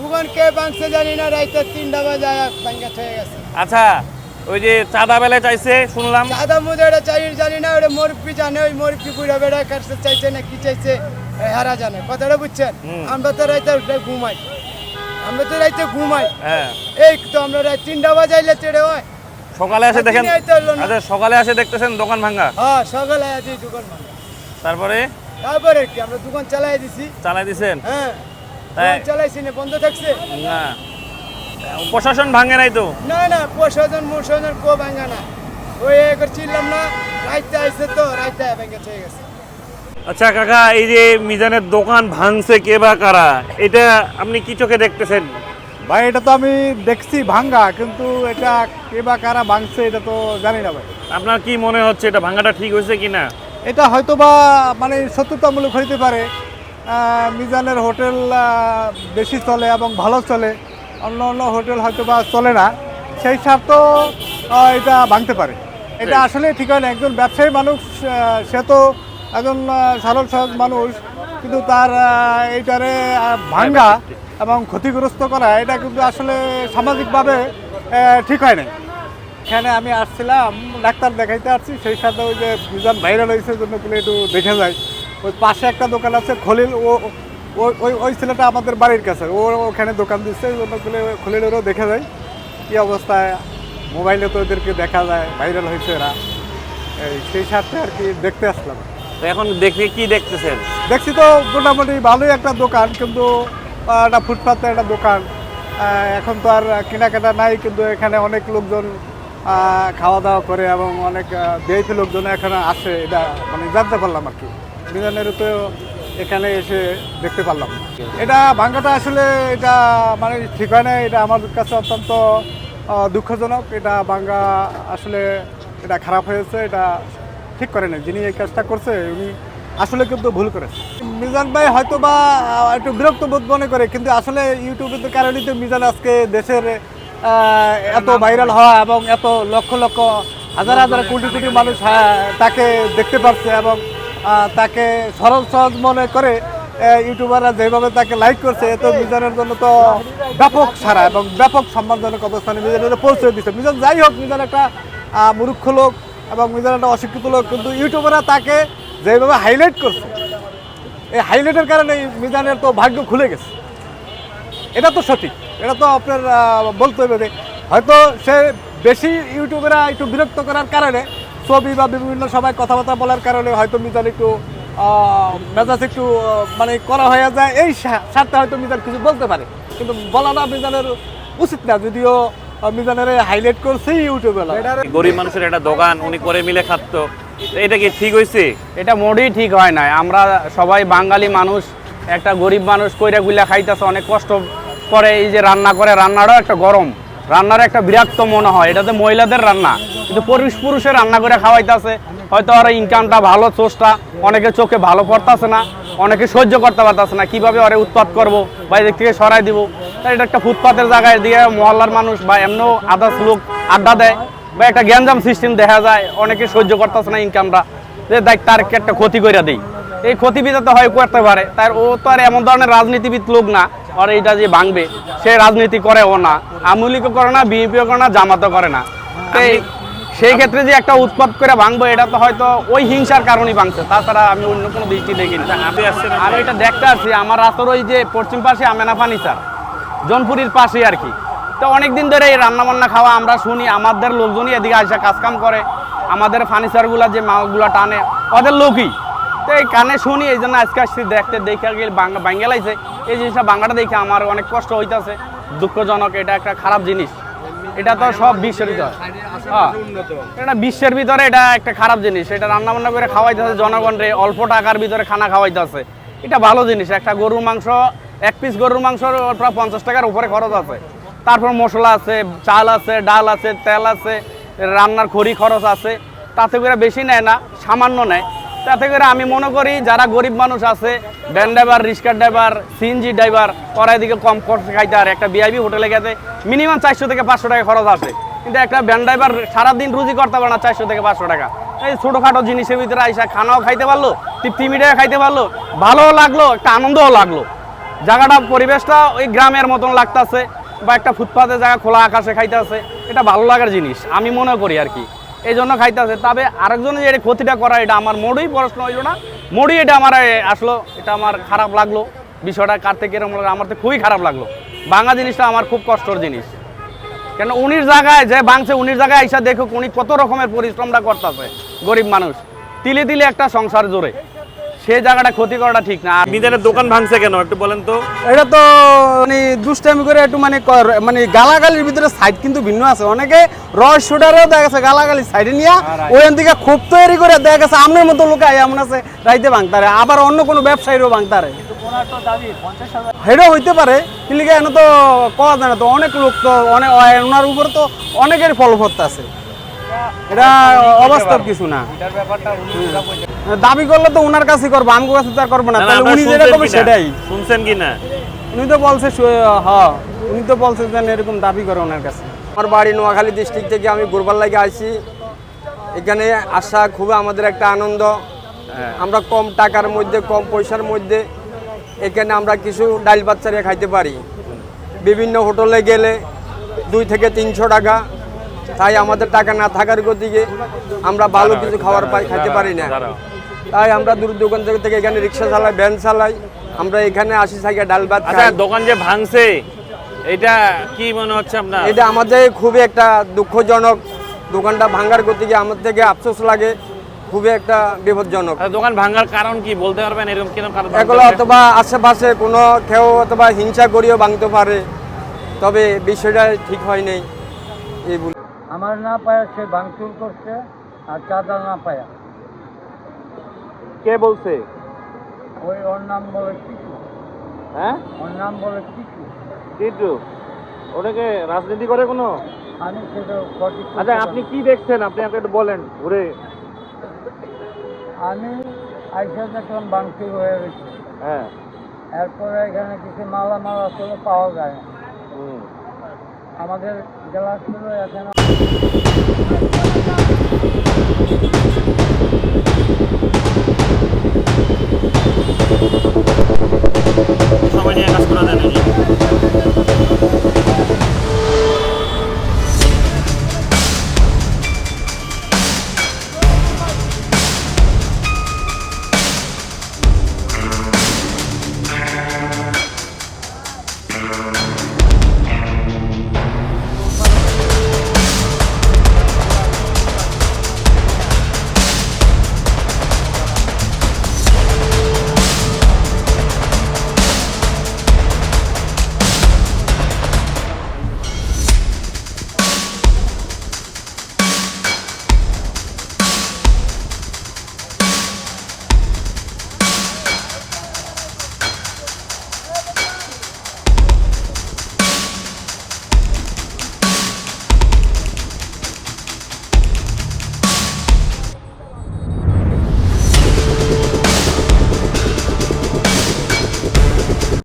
দোকান কে ভাঙছে জানি না রাইতে তিনটা বাজে ভাঙ্গা হয়ে গেছে। আচ্ছা ওই যে চাঁদা বেলা চাইছে শুনলাম। সাদা মুদে ওটা চাই জানি না ওটা মুরব্বি জানে ওই মুরব্বি বুড়া বেড়া কাটতে চাইছে না কি চাইছে হারা জানে। কথাটা বুঝছেন। আমরা তো রাইতে উঠে ঘুমাই। আমরা তো রাইতে ঘুমাই। হ্যাঁ। এই তো আমরা রাত তিনটা বাজাইলে চেড়ে হয়। সকালে এসে দেখেন। আচ্ছা সকালে এসে দেখতেছেন দোকান ভাঙ্গা? হ্যাঁ সকালে আছি দোকান ভাঙা তারপরে? তারপরে কি আমরা দোকান চালাই দিছি। চালাই দিছেন? হ্যাঁ। বন্ধ থাকছে। না। প্রশাসন ভাঙে নাই তো? না না প্রশাসন মোশাসন কো ভাঙা না। ওই একবার চিনলাম না রাইতে আইছে তো রাইতে ভেঙে হয়ে গেছে। আচ্ছা কাকা এই যে মিজানের দোকান ভাঙছে কে বা কারা এটা আপনি কি চোখে দেখতেছেন? ভাই এটা তো আমি দেখছি ভাঙ্গা কিন্তু এটা কে বা কারা ভাঙছে এটা তো জানি না ভাই। আপনার কি মনে হচ্ছে এটা ভাঙ্গাটা ঠিক হয়েছে কিনা? এটা হয়তো বা মানে সত্যতামূলক হইতে পারে মিজানের হোটেল বেশি চলে এবং ভালো চলে। অন্য অন্য হোটেল হয়তো বা চলে না। সেই স্বার্থ এটা ভাঙতে পারে। এটা আসলে ঠিক হয় না একজন ব্যবসায়ী মানুষ সে তো একজন সরল সহজ মানুষ কিন্তু তার এইটারে ভাঙ্গা এবং ক্ষতিগ্রস্ত করা এটা কিন্তু আসলে সামাজিকভাবে ঠিক হয় না। এখানে আমি আসছিলাম ডাক্তার দেখাইতে আসছি সেই সাথে ওই যে মিজান ভাইরাল হয়েছে জন্য একটু দেখে যায় ওই পাশে একটা দোকান আছে খলিল ও ওই ওই ছেলেটা আমাদের বাড়ির কাছে ও ওখানে দোকান দিচ্ছে এই জন্য খলিলেরও দেখে যায়। কী অবস্থায়? মোবাইলে তো ওদেরকে দেখা যায় ভাইরাল হয়েছে এরা। এই সেই সাথে আর কি দেখতে আসলাম। তো এখন দেখে কি দেখতেছেন? দেখছি তো মোটামুটি ভালোই একটা দোকান কিন্তু একটা ফুটপাতে একটা দোকান। এখন তো আর কেনাকাটা নাই কিন্তু এখানে অনেক লোকজন খাওয়া দাওয়া করে এবং অনেক ভিআইপি লোকজন এখানে আসে এটা মানে জানতে পারলাম আর কি। দুজনের তো এখানে এসে দেখতে পারলাম। এটা ভাঙ্গাটা আসলে এটা মানে ঠিক হয় না এটা আমার কাছে অত্যন্ত দুঃখজনক। এটা ভাঙ্গা আসলে এটা খারাপ হয়েছে এটা ঠিক করে না যিনি এই কাজটা করছে উনি আসলে কিন্তু ভুল করেছে। মিজান ভাই হয়তো বা একটু বিরক্ত বোধ মনে করে কিন্তু আসলে ইউটিউবের কারণেই তো মিজান আজকে দেশের এত ভাইরাল হওয়া এবং এত লক্ষ লক্ষ হাজার হাজার কোটি কোটি মানুষ হ্যাঁ, তাকে দেখতে পাচ্ছে এবং তাকে সরল সহজ মনে করে ইউটিউবাররা যেভাবে তাকে লাইক করছে এত মিজানের জন্য তো ব্যাপক সারা এবং ব্যাপক সম্মানজনক অবস্থানে মিজানের পৌঁছে দিচ্ছে মিজান যাই হোক, মিজান একটা মূর্খ লোক এবং মিজান একটা অশিক্ষিত লোক, কিন্তু ইউটিউবাররা তাকে যেভাবে হাইলাইট করছে, এই হাইলাইটের কারণে মিজানের তো ভাগ্য খুলে গেছে। এটা তো সঠিক, এটা তো আপনার বলতে হবে হয়তো সে বেশি ইউটিউবেরা একটু বিরক্ত করার কারণে ছবি বা বিভিন্ন সবাই কথাবার্তা বলার কারণে হয়তো মিজান একটু আহ, মেজাজ একটু মানে করা হয়ে যায়। এই স্বার্থে হয়তো মিজান কিছু বলতে পারে। কিন্তু বলা না মিজানের উচিত না। যদিও মিজানের হাইলাইট করছে ইউটিউবে গরিব মানুষের একটা দোকান উনি করে মিলে খাচ্ত। এটা কি ঠিক হয়েছে এটা মোটেই ঠিক হয় না আমরা সবাই বাঙালি মানুষ একটা গরিব মানুষ কইরা গুলা খাইতেছে অনেক কষ্ট করে এই যে রান্না করে। রান্নাটাও একটা গরম। রান্নার একটা বিরাক্ত মনে হয়। এটাতে মহিলাদের রান্না। কিন্তু পুরুষ পুরুষের রান্না করে খাওয়াইতেছে। হয়তো ওরা ইনকামটা ভালো সোর্সটা অনেকে চোখে ভালো পড়তেছে না, অনেকে সহ্য করতে পারতেছে না। কীভাবে ওরে উৎপাত করব বা এদিক থেকে সরাই দিব? তাই এটা একটা ফুটপাতের জায়গায় দিয়ে মহল্লার মানুষ বা এমনও আদার্স লোক আড্ডা দেয় বা একটা গ্যাঞ্জাম সিস্টেম দেখা যায়, অনেকে সহ্য করতেছে না ইনকামটা যে দেখ, তার একটা ক্ষতি করে দেই। এই ক্ষতি তো হয় করতে পারে। তার ও তো আর এমন ধরনের রাজনীতিবিদ লোক না আর এইটা যে ভাঙবে সে রাজনীতি করে ও না। আওয়ামী লীগও করে না বিএনপিও করে না জামাতও করে না। সেই ক্ষেত্রে যে একটা উৎপাদ করে ভাঙবো এটা তো হয়তো ওই হিংসার কারণেই ভাঙছে। তাছাড়া আমি অন্য কোনো দৃষ্টি দেখি না আমি এটা দেখতে আসছি আমার রাস্তার ওই যে পশ্চিম পাশে আমেনা ফার্নিচার জনপুরির পাশেই আর কি। তো অনেক দিন ধরে এই রান্না বান্না খাওয়া আমরা শুনি আমাদের লোকজনই এদিকে আসে কাজকাম করে। আমাদের ফার্নিচারগুলা যে মালগুলা টানে ওদের লোকই। তো এই কানে শুনি এই জন্য আজকে আসছি দেখতে দেখে গেলে বাঙ্গা লাইছে এই জিনিসটা বাংলাটা দেখে আমার অনেক কষ্ট হইতেছে। দুঃখজনক, এটা একটা খারাপ জিনিস। এটা তো সব বিশ্বের ভিতরে। হ্যাঁ। এটা বিশ্বের ভিতরে এটা একটা খারাপ জিনিস। এটা রান্না বান্না করে খাওয়াইতেছে জনগণরে অল্প টাকার ভিতরে খানা খাওয়াইতেছে। এটা ভালো জিনিস। একটা গরুর মাংস, এক পিস গরুর মাংস প্রায় পঞ্চাশ টাকার উপরে খরচ আছে। তারপর মশলা আছে, চাল আছে, ডাল আছে, তেল আছে, রান্নার খড়ি খরচ আছে। তাতে করে বেশি নেয় না, সামান্য নেয়। তাতে করে আমি মনে করি যারা গরিব মানুষ আছে van driver rickshaw driver CNG driver ওরা এদিকে কম খরচে খাইতে আর একটা বিআইবি হোটেলে গেছে মিনিমাম চারশো থেকে পাঁচশো টাকা খরচ আছে। কিন্তু একটা ভ্যান ড্রাইভার সারাদিন রুজি করতে পারে না চারশো থেকে পাঁচশো টাকা। এই ছোটোখাটো জিনিসের ভিতরে আইসা খানাও খাইতে পারল, তৃপ্তি মিটাও খাইতে পারল, ভালোও লাগল, একটা আনন্দও লাগল। জায়গাটা, পরিবেশটা ওই গ্রামের মতন লাগতাছে, বা একটা ফুটপাতের জায়গা খোলা আকাশে খাইতেছে, এটা ভালো লাগার জিনিস, আমি মনে করি আর কি। এই জন্য খাইতেছে। তবে আরেকজনে যে ক্ষতিটা করা এটা আমার মোড়েই প্রশ্ন হইল না। মোড়ই এটা আমার আসলো, এটা আমার খারাপ লাগল। বিষয়টা কার থেকে এরকম আমার তো খুবই খারাপ লাগল। বাঙা জিনিসটা আমার খুব কষ্টর জিনিস। কেন, উনির জায়গায় যে ভাঙছে, উনির জায়গায় আইসা দেখুক উনি কত রকমের পরিশ্রমটা করতেছে গরিব মানুষ। তিলে তিলে একটা সংসার জোরে। সে জায়গাটা ক্ষতি করাটা ঠিক না। দোকান ভাঙছে কেন? একটু বলেন তো। এটা তো মানে দুষ্টামি করে একটু মানে মানে গালাগালির ভিতরে সাইড কিন্তু ভিন্ন আছে। অনেকে রহস্যটারেও দেখা গেছে গালাগালি সাইডে নিয়ে ওইখান থেকে খুব তৈরি করে দেখা গেছে আমনের মতো লোক আই এমন আছে রাইতে ভাঙতারে। আবার অন্য কোনো ব্যবসায়ীরও ভাঙতারে। সেটাও হইতে পারে কিন্তু এখানে তো কওয়া যায় না তো অনেক লোক তো অনেক ওনার উপর তো অনেকের ফলভত্তা আছে। এটা অবাস্তব কিছু না। দাবি করলে তো ওনার কাছে করব আমার কাছে তো আর করব না। তাহলে উনি যেটা করবে সেটাই। শুনছেন কি না উনি তো বলছে হ উনি তো বলছে যে এরকম দাবি করে ওনার কাছে। আমার বাড়ি নোয়াখালী ডিস্ট্রিক্ট থেকে আমি গোরবার লাগে আসি এখানে আসা খুবই আমাদের একটা আনন্দ। আমরা কম টাকার মধ্যে কম পয়সার মধ্যে এখানে আমরা কিছু ডাইল বাচ্চারে খাইতে পারি। বিভিন্ন হোটেলে গেলে দুই থেকে তিনশো টাকা। তাই আমাদের টাকা না থাকার গতিকে আমরা ভালো কিছু খাবার পাই খাইতে পারি না। তাই আমরা দূর দোকান থেকে এখানে রিক্সা চালাই ভ্যান চালাই আমরা এখানে আসি থাকি ডাল ভাত আচ্ছা দোকান যে ভাঙছে এটা কি মনে হচ্ছে আপনার? এটা আমাদের খুবই একটা দুঃখজনক দোকানটা ভাঙার গতিকে আমার থেকে আফসোস লাগে খুবই একটা বিপজ্জনক। আচ্ছা, দোকান ভাঙার কারণ কি বলতে পারবেন? এরকম কীরকম কারণ এগুলো অথবা আশেপাশে কোনো কেউ অথবা হিংসা করিও ভাঙতে পারে তবে বিষয়টা ঠিক হয় নাই এই আমার না পায়া সে ভাঙচুর করছে আর চাঁদা না পায়া। কে বলছে? ওই ওর নাম বলে কিছু হ্যাঁ? ওর নাম বলে কিছু কিন্তু ওটাকে রাজনীতি করে কোনো? আমি সেটা আচ্ছা আপনি কি দেখছেন? আপনি আমাকে একটু বলেন ঘুরে। আমি আইসা দেখলাম ভাঙচুর হয়ে গেছে। হ্যাঁ। এরপরে এখানে কিছু মালামাল আসলে পাওয়া যায়। আমাদের গ্লাসগুলো এখানে সময় নিয়ে কাজ করা